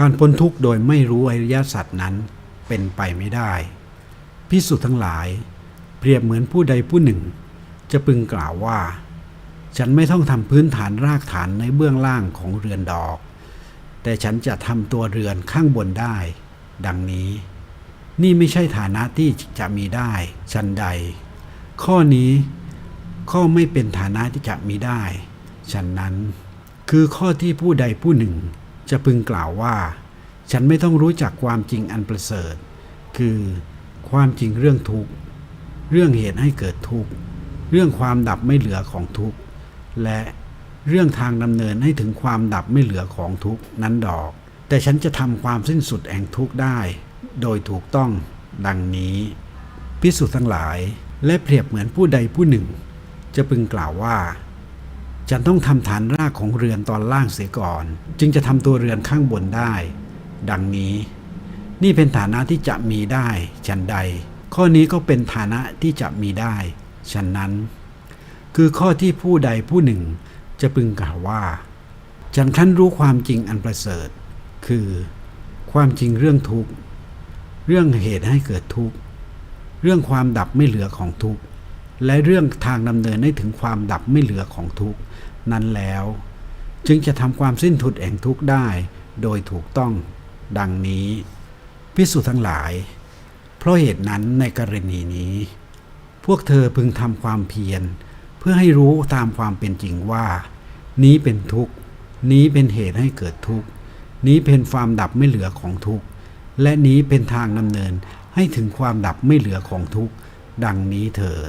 การพ้นทุกข์โดยไม่รู้อริยสัจนั้นเป็นไปไม่ได้ พิสุทั้งหลาย เปรียบเหมือนผู้ใดผู้หนึ่ง จะพึงกล่าวว่า ฉันไม่ต้องทำพื้นฐานรากฐานในเบื้องล่างของเรือนดอก แต่ฉันจะทำตัวเรือนข้างบนได้ ดังนี้ นี่ไม่ใช่ฐานะที่จะมีได้ฉันใด ข้อนี้ข้อไม่เป็นฐานะที่จะมีได้ ฉันนั้น คือข้อที่ผู้ใดผู้หนึ่ง จะพึงกล่าวว่า ฉันไม่ต้องรู้จักความจริงอันประเสริฐ คือความจริงเรื่องทุกข์ เรื่องเหตุให้เกิดทุกข์ เรื่องความดับไม่เหลือของทุกข์ และเรื่องทางดำเนินให้ถึงความดับไม่เหลือของทุกข์นั้นดอก แต่ฉันจะทำความสิ้นสุดแห่งทุกข์ได้ โดยถูกต้องดังนี้ พิสุทั้งหลายและเปรียบเหมือนผู้ใดผู้หนึ่ง จะพึงกล่าวว่า ฉันต้องทำฐานรากของเรือนตอนล่างเสียก่อน จึงจะทำตัวเรือนข้างบนได้ ดังนี้ นี่เป็นฐานะที่จะมีได้ฉันใด ข้อนี้ก็เป็นฐานะที่จะมีได้ฉันนั้น คือข้อที่ผู้ใดผู้หนึ่งจะพึงกล่าวว่าฉันขั้นรู้ความจริงอันประเสริฐ คือ ความจริงเรื่องทุกข์ เรื่องเหตุให้เกิดทุกข์ เรื่องความดับไม่เหลือของทุกข์ และเรื่องทางดำเนินให้ถึงความดับไม่เหลือของทุกนั้นแล้ว จึงจะทำความสิ้นทุดแห่งทุกได้ โดยถูกต้องดังนี้ พิสุทั้งหลาย เพราะเหตุนั้นในกรณีนี้ พวกเธอพึงทำความเพียร เพื่อให้รู้ตามความเป็นจริงว่า นี้เป็นทุกข์ นี้เป็นเหตุให้เกิดทุกข์ นี้เป็นความดับไม่เหลือของทุกข์ และนี้เป็นทางดำเนินให้ถึงความดับไม่เหลือของทุกข์ดังนี้เถิด